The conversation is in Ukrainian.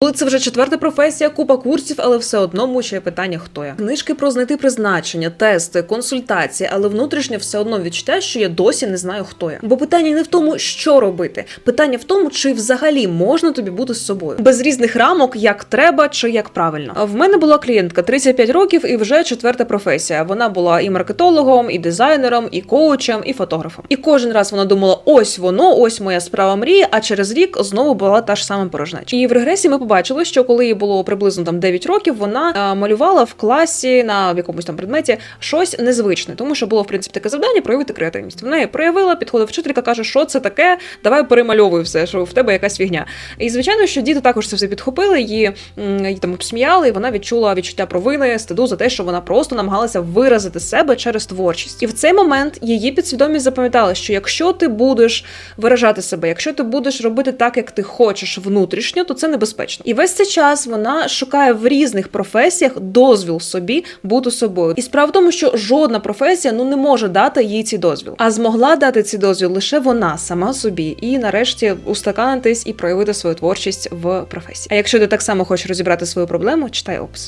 Коли це вже четверта професія, купа курсів, але все одно мучає питання, хто я. Книжки про знайти призначення, тести, консультації, але внутрішнє все одно відчуття, що я досі не знаю, хто я. Бо питання не в тому, що робити, питання в тому, чи взагалі можна тобі бути з собою без різних рамок, як треба чи як правильно. В мене була клієнтка 35 років і вже четверта професія. Вона була і маркетологом, і дизайнером, і коучем, і фотографом. І кожен раз вона думала: ось воно, ось моя справа мрії. А через рік знову була та ж сама порожнеча. І в регресі ми побачили, що коли їй було приблизно там 9 років, вона е, малювала в класі на якомусь там предметі щось незвичне, тому що було в принципі таке завдання проявити креативність. Вона її проявила, підходить вчителька, каже, що це таке, давай перемальовуй все, що в тебе якась фігня. І звичайно, що діти також це все підхопили, її, її там обсміяли, і вона відчула відчуття провини, стиду за те, що вона просто намагалася виразити себе через творчість. І в цей момент її підсвідомість запам'ятала, що якщо ти будеш виражати себе, якщо ти будеш робити так, як ти хочеш внутрішньо, то це небезпечно. І весь цей час вона шукає в різних професіях дозвіл собі бути собою. І справа в тому, що жодна професія ну не може дати їй ці дозвіл, а змогла дати ці дозвіл лише вона сама собі, і нарешті устаканитись і проявити свою творчість в професії. А якщо ти так само хочеш розібрати свою проблему, читай опис.